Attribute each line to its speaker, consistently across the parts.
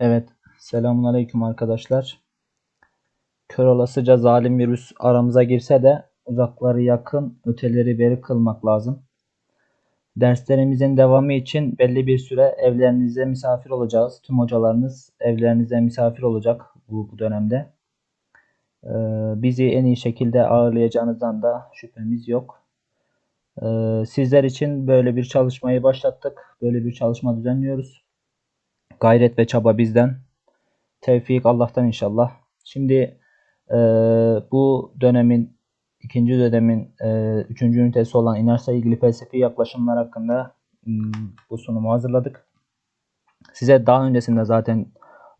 Speaker 1: Evet, selamun aleyküm arkadaşlar. Kör olasıca zalim virüs aramıza girse de uzakları yakın, öteleri beri kılmak lazım. Derslerimizin devamı için belli bir süre evlerinize misafir olacağız. Tüm hocalarınız evlerinize misafir olacak bu, bu dönemde. Ee, bizi en iyi şekilde ağırlayacağınızdan da şüphemiz yok. Ee, sizler için böyle bir çalışmayı başlattık. Böyle bir çalışma düzenliyoruz. Gayret ve çaba bizden. Tevfik Allah'tan inşallah. Şimdi e, bu dönemin ikinci dönemin e, üçüncü ünitesi olan inançla ilgili felsefi yaklaşımlar hakkında m, bu sunumu hazırladık. Size daha öncesinde zaten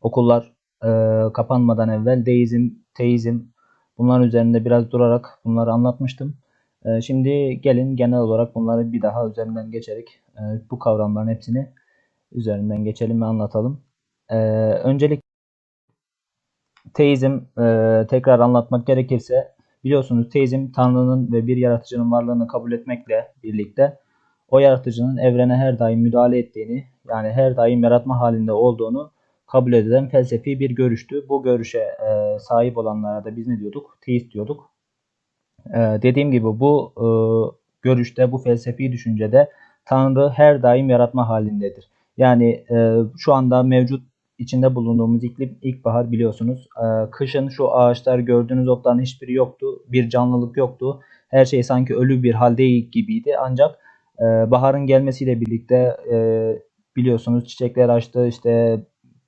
Speaker 1: okullar e, kapanmadan evvel deizm, teizm bunların üzerinde biraz durarak bunları anlatmıştım. E, şimdi gelin genel olarak bunları bir daha üzerinden geçerek e, bu kavramların hepsini üzerinden geçelim ve anlatalım. E, öncelik teizm e, tekrar anlatmak gerekirse biliyorsunuz teizm Tanrı'nın ve bir yaratıcının varlığını kabul etmekle birlikte o yaratıcının evrene her daim müdahale ettiğini yani her daim yaratma halinde olduğunu kabul edilen felsefi bir görüştü. Bu görüşe e, sahip olanlara da biz ne diyorduk? Teist diyorduk. E, dediğim gibi bu e, görüşte, bu felsefi düşüncede Tanrı her daim yaratma halindedir. Yani e, şu anda mevcut içinde bulunduğumuz iklim ilkbahar biliyorsunuz. E, kışın şu ağaçlar gördüğünüz otların hiçbiri yoktu. Bir canlılık yoktu. Her şey sanki ölü bir halde gibiydi. Ancak e, baharın gelmesiyle birlikte e, biliyorsunuz çiçekler açtı. İşte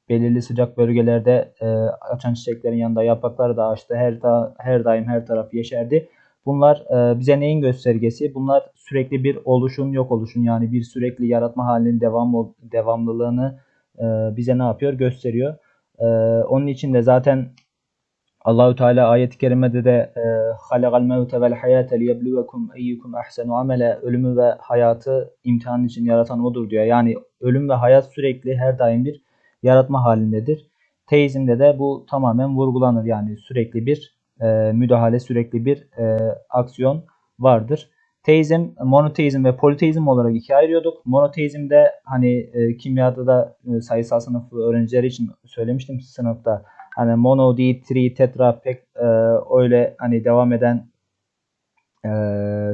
Speaker 1: belirli sıcak bölgelerde e, açan çiçeklerin yanında yaprakları da açtı. Her, da, her daim her taraf yeşerdi. Bunlar e, bize neyin göstergesi? Bunlar sürekli bir oluşun yok oluşun yani bir sürekli yaratma halinin devam devamlılığını e, bize ne yapıyor? Gösteriyor. E, onun için de zaten Allahü Teala ayet-i kerimede de halakal mevte vel hayate liyebluvekum eyyukum ahsenu amele ölümü ve hayatı imtihan için yaratan odur diyor. Yani ölüm ve hayat sürekli her daim bir yaratma halindedir. Teizmde de bu tamamen vurgulanır. Yani sürekli bir e, müdahale, sürekli bir e, aksiyon vardır. Teizm, monoteizm ve politeizm olarak ikiye ayırıyorduk. Monoteizmde hani e, kimyada da e, sayısal sınıfı öğrencileri için söylemiştim sınıfta. Hani mono, di, tri, tetra pek e, öyle hani devam eden e,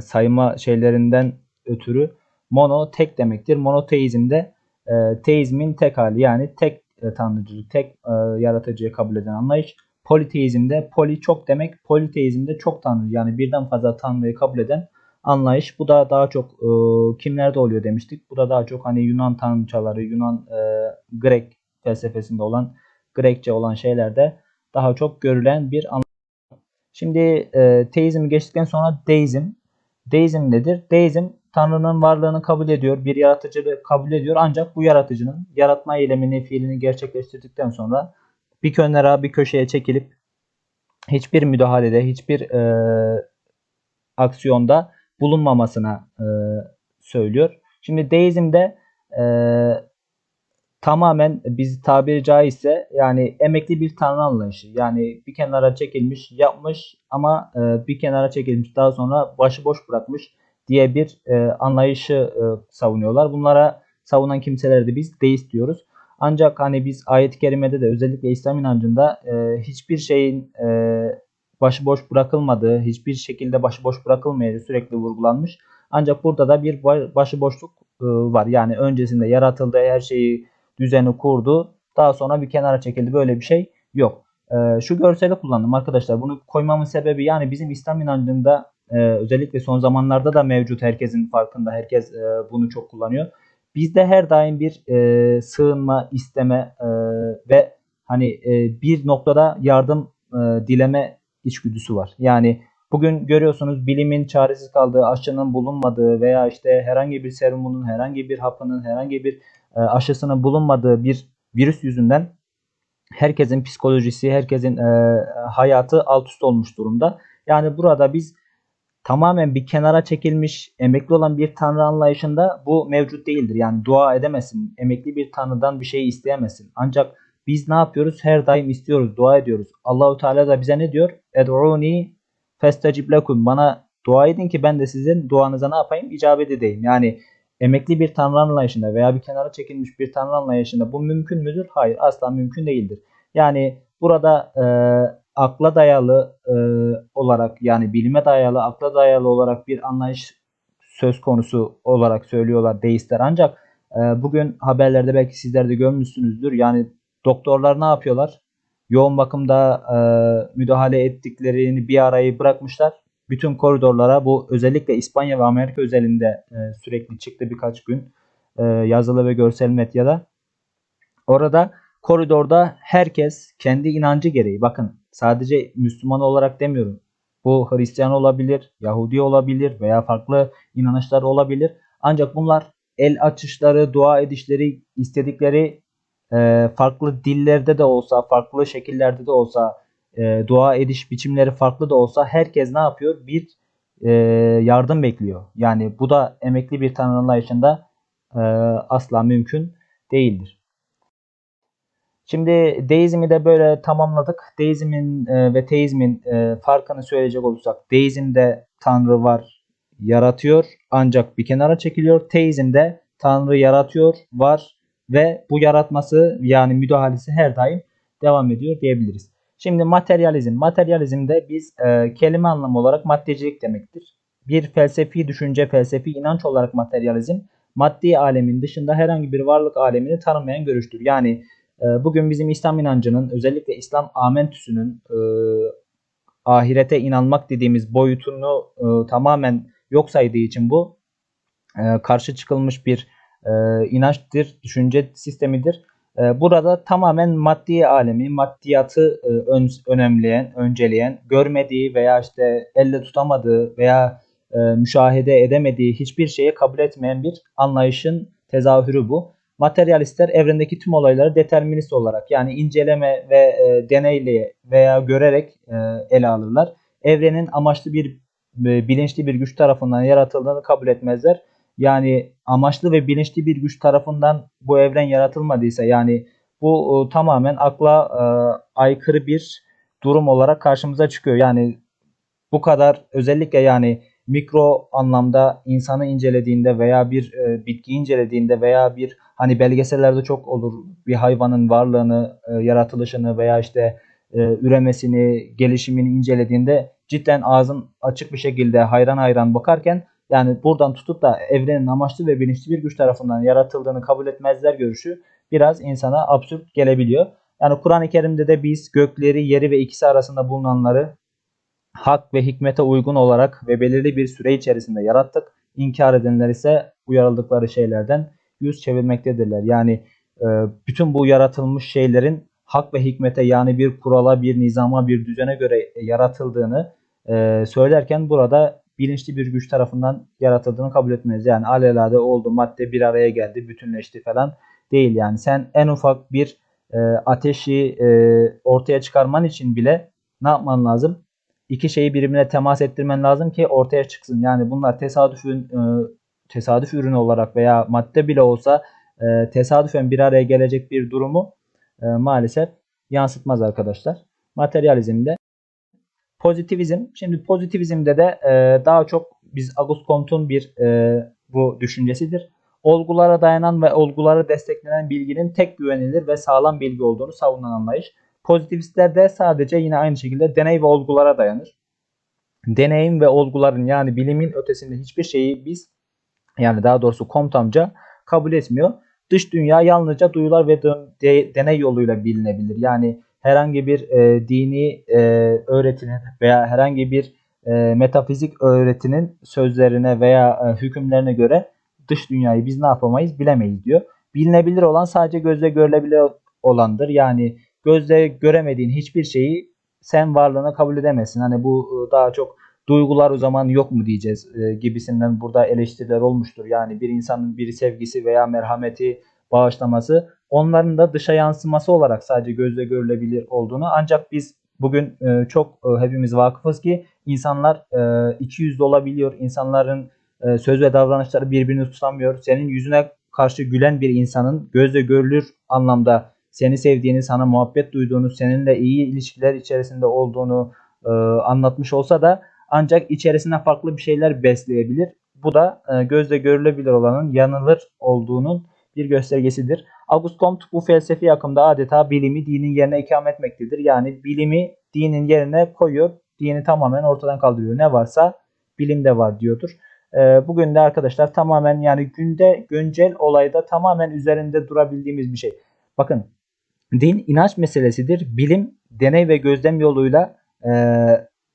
Speaker 1: sayma şeylerinden ötürü mono tek demektir. Monoteizmde e, teizmin tek hali yani tek e, tanrıcılık, tek e, yaratıcıyı kabul eden anlayış. Politeizmde poli çok demek, politeizmde çok tanrı yani birden fazla tanrıyı kabul eden anlayış. Bu da daha çok e, kimlerde oluyor demiştik. Bu da daha çok hani Yunan tanrıçaları, Yunan e, Grek felsefesinde olan, Grekçe olan şeylerde daha çok görülen bir anlayış. Şimdi e, teizmi geçtikten sonra deizm. Deizm nedir? Deizm Tanrı'nın varlığını kabul ediyor, bir yaratıcılığı kabul ediyor. Ancak bu yaratıcının yaratma eylemini, fiilini gerçekleştirdikten sonra bir kenara, bir köşeye çekilip hiçbir müdahalede, hiçbir e, aksiyonda bulunmamasına e, söylüyor. Şimdi deizmde e, tamamen biz tabiri caizse yani emekli bir tanrı anlayışı. Yani bir kenara çekilmiş, yapmış ama e, bir kenara çekilmiş daha sonra başıboş bırakmış diye bir e, anlayışı e, savunuyorlar. Bunlara savunan kimselere de biz deist diyoruz. Ancak hani biz ayet-i kerimede de özellikle İslam inancında e, hiçbir şeyin e, başıboş bırakılmadığı, hiçbir şekilde başıboş bırakılmayacağı sürekli vurgulanmış. Ancak burada da bir başıboşluk e, var. Yani öncesinde yaratıldı, her şeyi düzeni kurdu. Daha sonra bir kenara çekildi. Böyle bir şey yok. E, şu görseli kullandım arkadaşlar. Bunu koymamın sebebi yani bizim İslam inancında e, özellikle son zamanlarda da mevcut. Herkesin farkında. Herkes bunu çok kullanıyor. Bizde her daim bir sığınma, isteme ve hani bir noktada yardım dileme içgüdüsü var. Yani bugün görüyorsunuz bilimin çaresiz kaldığı, aşının bulunmadığı veya işte herhangi bir serumunun, herhangi bir hapının, herhangi bir e, aşısının bulunmadığı bir virüs yüzünden herkesin psikolojisi, herkesin e, hayatı alt üst olmuş durumda. Yani burada biz tamamen bir kenara çekilmiş, emekli olan bir tanrı anlayışında bu mevcut değildir. Yani dua edemesin, emekli bir tanrıdan bir şey isteyemesin. Ancak biz ne yapıyoruz? Her daim istiyoruz, dua ediyoruz. Allahu Teala da bize ne diyor? Ed'uni festecib lekum. Bana dua edin ki ben de sizin duanıza ne yapayım? İcabet edeyim. Yani emekli bir tanrı anlayışında veya bir kenara çekilmiş bir tanrı anlayışında bu mümkün müdür? Hayır asla mümkün değildir. Yani burada e, akla dayalı e, olarak yani bilime dayalı akla dayalı olarak bir anlayış söz konusu olarak söylüyorlar deistler ancak e, bugün haberlerde belki sizler de görmüşsünüzdür yani doktorlar ne yapıyorlar? Yoğun bakımda e, müdahale ettiklerini bir arayı bırakmışlar. Bütün koridorlara bu özellikle İspanya ve Amerika özelinde e, sürekli çıktı birkaç gün e, yazılı ve görsel medyada. Orada koridorda herkes kendi inancı gereği bakın sadece Müslüman olarak demiyorum. Bu Hristiyan olabilir, Yahudi olabilir veya farklı inanışlar olabilir. Ancak bunlar el açışları, dua edişleri, istedikleri e, farklı dillerde de olsa, farklı şekillerde de olsa, e, dua ediş biçimleri farklı da olsa herkes ne yapıyor? Bir e, yardım bekliyor. Yani bu da emekli bir tanrı anlayışında e, asla mümkün değildir. Şimdi deizmi de böyle tamamladık. Deizmin e, ve teizmin e, farkını söyleyecek olursak deizmde tanrı var, yaratıyor ancak bir kenara çekiliyor. Teizmde tanrı yaratıyor, var ve bu yaratması yani müdahalesi her daim devam ediyor diyebiliriz. Şimdi materyalizm. Materyalizmde biz e, kelime anlamı olarak maddecilik demektir. Bir felsefi düşünce, felsefi inanç olarak materyalizm maddi alemin dışında herhangi bir varlık alemini tanımayan görüştür. Yani bugün bizim İslam inancının özellikle İslam amentüsünün e, ahirete inanmak dediğimiz boyutunu e, tamamen yok saydığı için bu e, karşı çıkılmış bir e, inançtır, düşünce sistemidir. E, burada tamamen maddi alemi, maddiyatı e, ön, önemleyen, önceleyen, görmediği veya işte elle tutamadığı veya e, müşahede edemediği hiçbir şeyi kabul etmeyen bir anlayışın tezahürü bu. Materyalistler evrendeki tüm olayları determinist olarak yani inceleme ve e, deneyle veya görerek e, ele alırlar. Evrenin amaçlı bir e, bilinçli bir güç tarafından yaratıldığını kabul etmezler. Yani amaçlı ve bilinçli bir güç tarafından bu evren yaratılmadıysa yani bu e, tamamen akla e, aykırı bir durum olarak karşımıza çıkıyor. Yani bu kadar özellikle yani mikro anlamda insanı incelediğinde veya bir e, bitki incelediğinde veya bir hani belgesellerde çok olur bir hayvanın varlığını, e, yaratılışını veya işte e, üremesini, gelişimini incelediğinde cidden ağzın açık bir şekilde hayran hayran bakarken yani buradan tutup da evrenin amaçlı ve bilinçli bir güç tarafından yaratıldığını kabul etmezler görüşü biraz insana absürt gelebiliyor. Yani Kur'an-ı Kerim'de de biz gökleri, yeri ve ikisi arasında bulunanları hak ve hikmete uygun olarak ve belirli bir süre içerisinde yarattık. İnkar edenler ise uyarıldıkları şeylerden yüz çevirmektedirler. Yani e, bütün bu yaratılmış şeylerin hak ve hikmete yani bir kurala, bir nizama, bir düzene göre yaratıldığını e, söylerken burada bilinçli bir güç tarafından yaratıldığını kabul etmez. Yani alelade oldu, madde bir araya geldi, bütünleşti falan değil. Yani sen en ufak bir e, ateşi e, ortaya çıkarman için bile ne yapman lazım? İki şeyi birbirine temas ettirmen lazım ki ortaya çıksın. Yani bunlar tesadüfün e, tesadüf ürünü olarak veya madde bile olsa e, tesadüfen bir araya gelecek bir durumu e, maalesef yansıtmaz arkadaşlar. Materyalizmde pozitivizm. Şimdi pozitivizmde de daha çok biz Auguste Comte'un bir bu düşüncesidir. Olgulara dayanan ve olguları desteklenen bilginin tek güvenilir ve sağlam bilgi olduğunu savunan anlayış. Pozitivistler de sadece yine aynı şekilde deney ve olgulara dayanır. Deneyim ve olguların yani bilimin ötesinde hiçbir şeyi biz yani daha doğrusu komutamca kabul etmiyor. Dış dünya yalnızca duyular ve de, deney yoluyla bilinebilir. Yani herhangi bir e, dini e, öğretinin veya herhangi bir e, metafizik öğretinin sözlerine veya e, hükümlerine göre dış dünyayı biz ne yapamayız bilemeyiz diyor. Bilinebilir olan sadece gözle görülebilir olandır. Yani gözle göremediğin hiçbir şeyi sen varlığına kabul edemezsin. Hani bu e, daha çok duygular o zaman yok mu diyeceğiz e, gibisinden burada eleştiriler olmuştur. Yani bir insanın bir sevgisi veya merhameti, bağışlaması onların da dışa yansıması olarak sadece gözle görülebilir olduğunu ancak biz bugün e, çok hepimiz vakıfız ki insanlar e, iki yüzlü olabiliyor. İnsanların söz ve davranışları birbirini tutamıyor. Senin yüzüne karşı gülen bir insanın gözle görülür anlamda seni sevdiğini, sana muhabbet duyduğunu, seninle iyi ilişkiler içerisinde olduğunu e, anlatmış olsa da ancak içerisine farklı bir şeyler besleyebilir. Bu da e, gözle görülebilir olanın yanılır olduğunun bir göstergesidir. Auguste Comte bu felsefi akımda adeta bilimi dinin yerine ikame etmektedir. Yani bilimi dinin yerine koyuyor, dini tamamen ortadan kaldırıyor. Ne varsa bilimde var diyordur. E, bugün de arkadaşlar tamamen yani günde güncel olayda tamamen üzerinde durabildiğimiz bir şey. Bakın din inanç meselesidir. Bilim deney ve gözlem yoluyla e,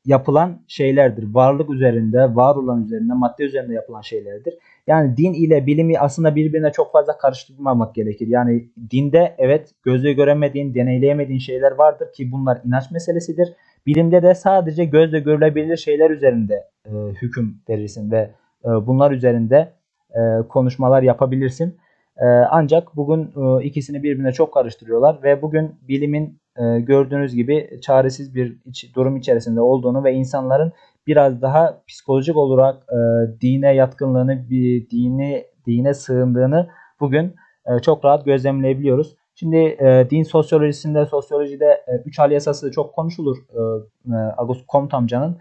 Speaker 1: yapılan şeylerdir. Varlık üzerinde, var olan üzerinde, madde üzerinde yapılan şeylerdir. Yani din ile bilimi aslında birbirine çok fazla karıştırmamak gerekir. Yani dinde evet gözle göremediğin, deneyleyemediğin şeyler vardır ki bunlar inanç meselesidir. Bilimde de sadece gözle görülebilir şeyler üzerinde e, hüküm verirsin ve e, bunlar üzerinde e, konuşmalar yapabilirsin. E, ancak bugün e, ikisini birbirine çok karıştırıyorlar ve bugün bilimin e, gördüğünüz gibi çaresiz bir durum içerisinde olduğunu ve insanların biraz daha psikolojik olarak e, dine yatkınlığını, bir dini dine sığındığını bugün çok rahat gözlemleyebiliyoruz. Şimdi din sosyolojisinde, sosyolojide 3 e, hal yasası çok konuşulur e, e, Agust Comte amcanın.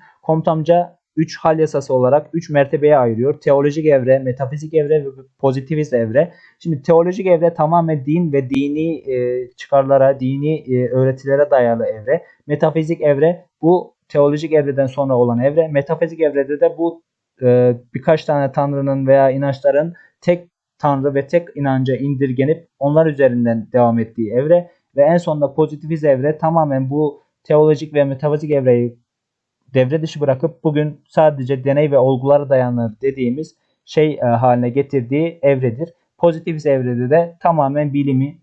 Speaker 1: Comte amca 3 hal yasası olarak 3 mertebeye ayırıyor. Teolojik evre, metafizik evre ve pozitivist evre. Şimdi teolojik evre tamamen din ve dini e, çıkarlara, dini e, öğretilere dayalı evre. Metafizik evre bu teolojik evreden sonra olan evre. Metafizik evrede de bu e, birkaç tane tanrının veya inançların tek tanrı ve tek inanca indirgenip onlar üzerinden devam ettiği evre ve en sonunda pozitivist evre tamamen bu teolojik ve metafizik evreyi devre dışı bırakıp bugün sadece deney ve olgulara dayanır dediğimiz şey e, haline getirdiği evredir. Pozitivist evrede de tamamen bilimi,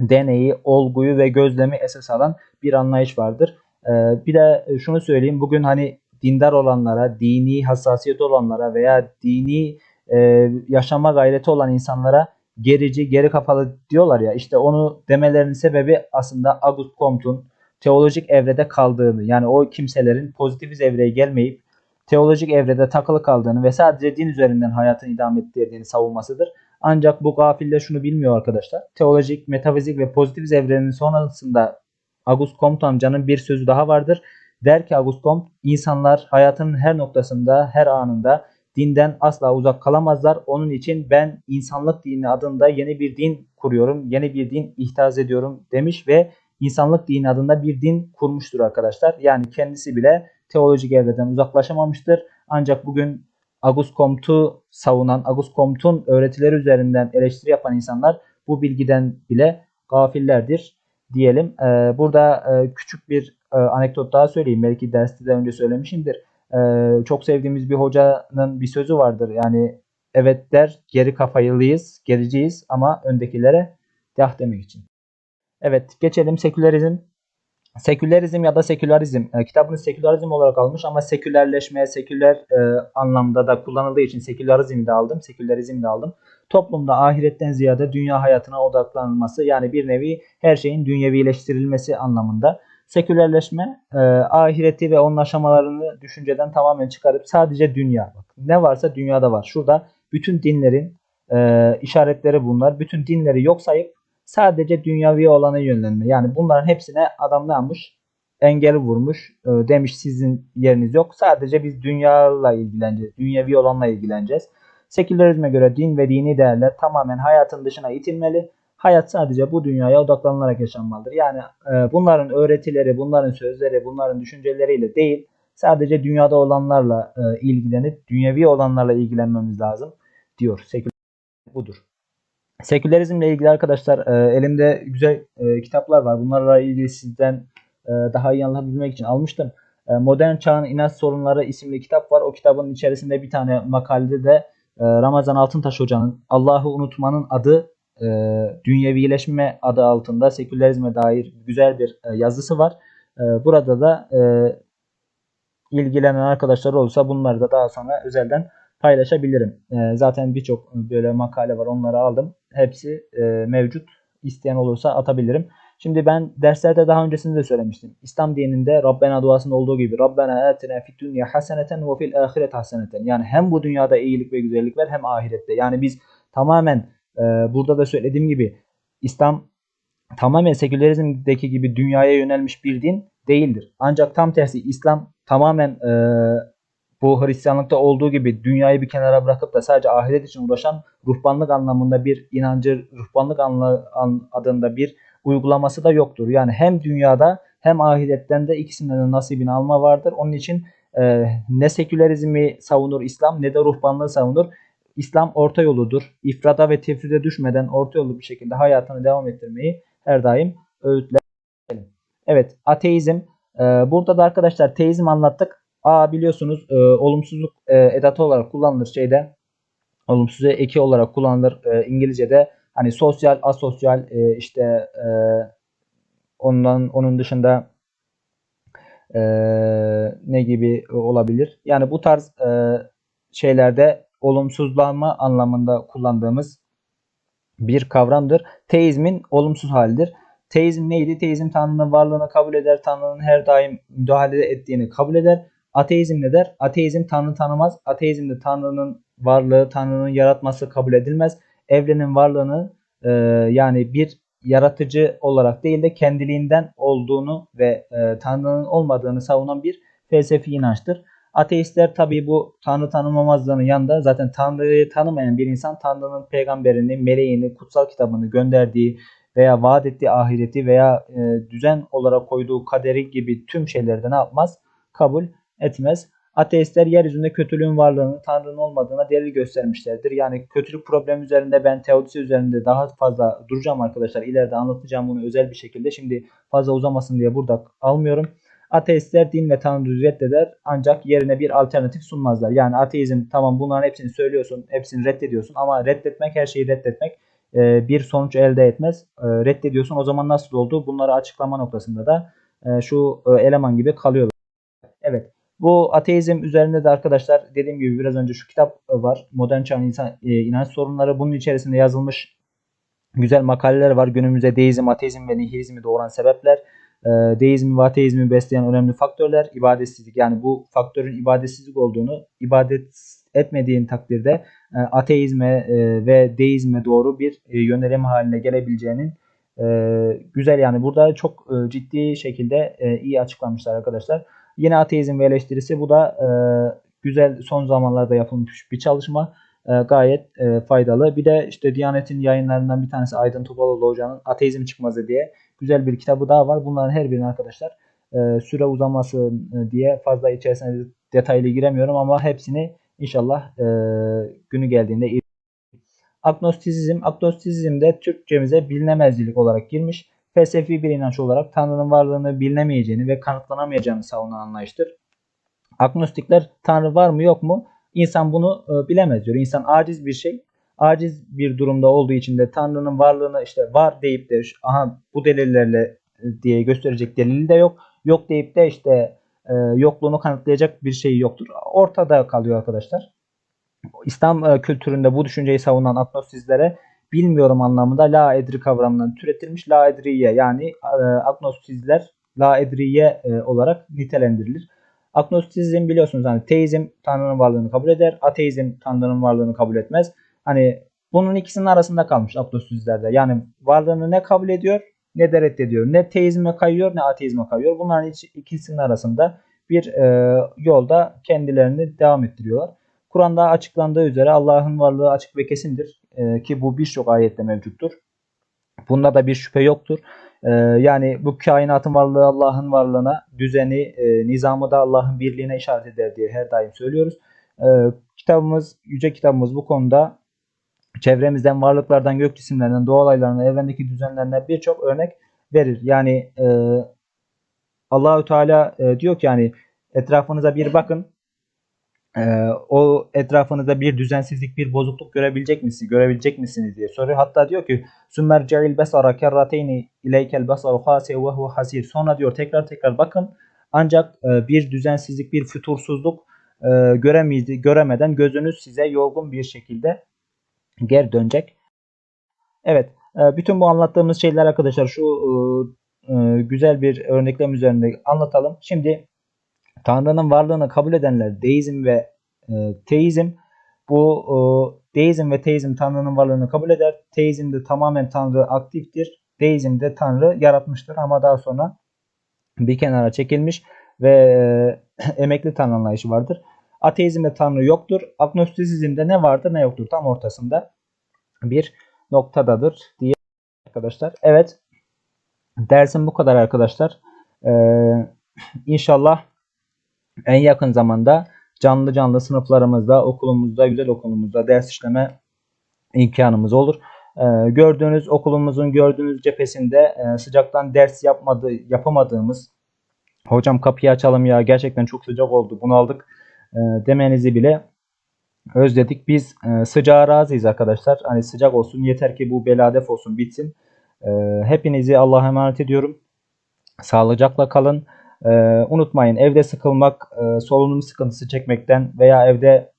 Speaker 1: deneyi, olguyu ve gözlemi esas alan bir anlayış vardır. E, bir de şunu söyleyeyim. Bugün hani dindar olanlara, dini hassasiyet olanlara veya dini e, yaşama gayreti olan insanlara gerici, geri kafalı diyorlar ya. İşte onu demelerinin sebebi aslında August Comte'un teolojik evrede kaldığını yani o kimselerin pozitivist evreye gelmeyip teolojik evrede takılı kaldığını ve sadece din üzerinden hayatını idame ettirdiğini savunmasıdır. Ancak bu gafiller şunu bilmiyor arkadaşlar. Teolojik, metafizik ve pozitivist evrenin sonrasında August Comte amcanın bir sözü daha vardır. Der ki August Comte, insanlar hayatının her noktasında, her anında dinden asla uzak kalamazlar. Onun için ben insanlık dini adında yeni bir din kuruyorum, yeni bir din ihraz ediyorum demiş ve insanlık dini adında bir din kurmuştur arkadaşlar. Yani kendisi bile teolojik evreden uzaklaşamamıştır. Ancak bugün Agus Comte'u savunan, Agus Comte'un öğretileri üzerinden eleştiri yapan insanlar bu bilgiden bile gafillerdir diyelim. Ee, burada e, küçük bir e, anekdot daha söyleyeyim. Belki derste de önce söylemişimdir. Ee, çok sevdiğimiz bir hocanın bir sözü vardır. Yani evet der, geri kafayılıyız, gericiyiz ama öndekilere yah demek için. Evet geçelim sekülerizm. Sekülerizm ya da sekülerizm. E, kitabını sekülerizm olarak almış ama sekülerleşmeye, seküler e, anlamda da kullanıldığı için sekülerizm de aldım. Sekülerizm de aldım. Toplumda ahiretten ziyade dünya hayatına odaklanılması yani bir nevi her şeyin dünyevileştirilmesi anlamında. Sekülerleşme e, ahireti ve onun aşamalarını düşünceden tamamen çıkarıp sadece dünya. Bak, ne varsa dünyada var. Şurada bütün dinlerin e, işaretleri bunlar. Bütün dinleri yok sayıp sadece dünyavi olana yönlenme. Yani bunların hepsine adam ne yapmış? Engel vurmuş. E, demiş sizin yeriniz yok. Sadece biz dünyayla ilgileneceğiz. Dünyavi olanla ilgileneceğiz. Sekülerizme göre din ve dini değerler tamamen hayatın dışına itilmeli. Hayat sadece bu dünyaya odaklanılarak yaşanmalıdır. Yani e, bunların öğretileri, bunların sözleri, bunların düşünceleriyle değil, sadece dünyada olanlarla e, ilgilenip dünyevi olanlarla ilgilenmemiz lazım diyor. Sekülerizm budur. Sekülerizmle ilgili arkadaşlar e, elimde güzel e, kitaplar var. Bunlarla ilgili sizden e, daha iyi anlatabilmek için almıştım. E, Modern Çağın İnanç Sorunları isimli kitap var. O kitabın içerisinde bir tane makalede de e, Ramazan Altıntaş Hoca'nın Allah'ı unutmanın adı e, dünyevileşme adı altında sekülerizme dair güzel bir e, yazısı var. E, burada da e, ilgilenen arkadaşlar olursa bunları da daha sonra özelden paylaşabilirim. E, zaten birçok böyle makale var onları aldım. Hepsi e, mevcut. İsteyen olursa atabilirim. Şimdi ben derslerde daha öncesinde de söylemiştim. İslam dininde Rabbena duasında olduğu gibi Rabbena atina fid dünya haseneten ve fil ahiret haseneten. Yani hem bu dünyada iyilik ve güzellik ver hem ahirette. Yani biz tamamen e, burada da söylediğim gibi İslam tamamen sekülerizmdeki gibi dünyaya yönelmiş bir din değildir. Ancak tam tersi İslam tamamen e, bu Hristiyanlıkta olduğu gibi dünyayı bir kenara bırakıp da sadece ahiret için uğraşan ruhbanlık anlamında bir inancı, ruhbanlık anla, an, adında bir uygulaması da yoktur. Yani hem dünyada hem ahiretten de ikisinden de nasibini alma vardır. Onun için e, ne sekülerizmi savunur İslam ne de ruhbanlığı savunur. İslam orta yoludur. İfrada ve tefride düşmeden orta yolu bir şekilde hayatını devam ettirmeyi her daim öğütler. Evet ateizm. E, burada da arkadaşlar teizm anlattık. A biliyorsunuz e, olumsuzluk e, edatı olarak kullanılır şeyde. Olumsuz eki olarak kullanılır e, İngilizce'de. Hani sosyal, asosyal e, işte e, ondan onun dışında e, ne gibi olabilir? Yani bu tarz e, şeylerde olumsuzlanma anlamında kullandığımız bir kavramdır. Teizmin olumsuz halidir. Teizm neydi? Teizm Tanrı'nın varlığını kabul eder. Tanrı'nın her daim müdahale ettiğini kabul eder. Ateizm ne der? Ateizm Tanrı tanımaz. Ateizmde Tanrı'nın varlığı, Tanrı'nın yaratması kabul edilmez. Evrenin varlığını e, yani bir yaratıcı olarak değil de kendiliğinden olduğunu ve e, Tanrı'nın olmadığını savunan bir felsefi inançtır. Ateistler tabii bu Tanrı tanımamazlığının yanında zaten Tanrı'yı tanımayan bir insan Tanrı'nın peygamberini, meleğini, kutsal kitabını gönderdiği veya vaat ettiği ahireti veya e, düzen olarak koyduğu kaderi gibi tüm şeyleri ne yapmaz? Kabul etmez. Ateistler yeryüzünde kötülüğün varlığını, Tanrı'nın olmadığına delil göstermişlerdir. Yani kötülük problemi üzerinde ben teodisi üzerinde daha fazla duracağım arkadaşlar. İleride anlatacağım bunu özel bir şekilde. Şimdi fazla uzamasın diye burada almıyorum. Ateistler din ve Tanrı'yı reddeder ancak yerine bir alternatif sunmazlar. Yani ateizm tamam bunların hepsini söylüyorsun, hepsini reddediyorsun ama reddetmek her şeyi reddetmek e, bir sonuç elde etmez. E, reddediyorsun o zaman nasıl oldu? Bunları açıklama noktasında da e, şu eleman gibi kalıyor. Evet. Bu ateizm üzerinde de arkadaşlar dediğim gibi biraz önce şu kitap var. Modern çağın insan, inanç sorunları. Bunun içerisinde yazılmış güzel makaleler var. Günümüzde deizm, ateizm ve nihilizmi doğuran sebepler. Deizmi ve ateizmi besleyen önemli faktörler. ibadetsizlik yani bu faktörün ibadetsizlik olduğunu, ibadet etmediğin takdirde ateizme ve deizme doğru bir yönelim haline gelebileceğinin güzel yani burada çok ciddi şekilde iyi açıklamışlar arkadaşlar. Yine ateizm ve eleştirisi bu da e, güzel son zamanlarda yapılmış bir çalışma. E, gayet e, faydalı. Bir de işte Diyanet'in yayınlarından bir tanesi Aydın Topaloğlu Hoca'nın Ateizm Çıkmazı diye güzel bir kitabı daha var. Bunların her birini arkadaşlar e, süre uzaması e, diye fazla içerisine detaylı giremiyorum ama hepsini inşallah e, günü geldiğinde Agnostizm, agnostizm de Türkçemize bilinemezlik olarak girmiş felsefi bir inanç olarak Tanrı'nın varlığını bilinemeyeceğini ve kanıtlanamayacağını savunan anlayıştır. Agnostikler Tanrı var mı yok mu? İnsan bunu e, bilemez diyor. İnsan aciz bir şey. Aciz bir durumda olduğu için de Tanrı'nın varlığını işte var deyip de aha bu delillerle e, diye gösterecek delili de yok. Yok deyip de işte e, yokluğunu kanıtlayacak bir şey yoktur. Ortada kalıyor arkadaşlar. İslam kültüründe bu düşünceyi savunan agnostizlere bilmiyorum anlamında la edri kavramından türetilmiş la edriye yani e, agnostizler la edriye e, olarak nitelendirilir. Agnostizm biliyorsunuz hani teizm Tanrı'nın varlığını kabul eder. Ateizm Tanrı'nın varlığını kabul etmez. Hani bunun ikisinin arasında kalmış agnostizlerde. Yani varlığını ne kabul ediyor ne de reddediyor. Ne teizme kayıyor ne ateizme kayıyor. Bunların ikisinin arasında bir e, yolda kendilerini devam ettiriyorlar. Kur'an'da açıklandığı üzere Allah'ın varlığı açık ve kesindir e, ki bu birçok ayette mevcuttur. Bunda da bir şüphe yoktur. E, yani bu kainatın varlığı Allah'ın varlığına, düzeni, e, nizamı da Allah'ın birliğine işaret eder diye her daim söylüyoruz. E, kitabımız, yüce kitabımız bu konuda çevremizden, varlıklardan, gök cisimlerinden, doğa olaylarından, evrendeki düzenlerine birçok örnek verir. Yani e, Allahü Teala e, diyor ki yani etrafınıza bir bakın ee, o etrafınızda bir düzensizlik, bir bozukluk görebilecek misiniz, görebilecek misiniz diye soruyor. Hatta diyor ki Sümmerce'il besara kerrateyni ileykel besaru hase ve hu hasir. Sonra diyor tekrar tekrar bakın ancak e, bir düzensizlik, bir fütursuzluk e, göremedi, göremeden gözünüz size yorgun bir şekilde geri dönecek. Evet, e, bütün bu anlattığımız şeyler arkadaşlar şu e, e, güzel bir örneklem üzerinde anlatalım. Şimdi Tanrı'nın varlığını kabul edenler deizm ve e, teizm bu e, deizm ve teizm Tanrı'nın varlığını kabul eder. Teizmde tamamen Tanrı aktiftir. Deizmde Tanrı yaratmıştır ama daha sonra bir kenara çekilmiş ve e, emekli Tanrı anlayışı vardır. Ateizmde Tanrı yoktur. Agnostisizmde ne vardır ne yoktur. Tam ortasında bir noktadadır diye arkadaşlar. Evet. Dersim bu kadar arkadaşlar. Ee, inşallah en yakın zamanda canlı canlı sınıflarımızda, okulumuzda, güzel okulumuzda ders işleme imkanımız olur. Ee, gördüğünüz okulumuzun gördüğünüz cephesinde e, sıcaktan ders yapmadı, yapamadığımız hocam kapıyı açalım ya gerçekten çok sıcak oldu bunu aldık demenizi bile özledik. Biz e, sıcağa razıyız arkadaşlar. Hani sıcak olsun yeter ki bu beladef olsun bitsin. E, hepinizi Allah'a emanet ediyorum. Sağlıcakla kalın. E, unutmayın evde sıkılmak, e, solunum sıkıntısı çekmekten veya evde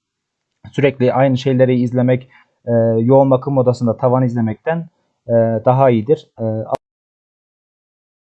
Speaker 1: sürekli aynı şeyleri izlemek, e, yoğun bakım odasında tavan izlemekten e, daha iyidir. E,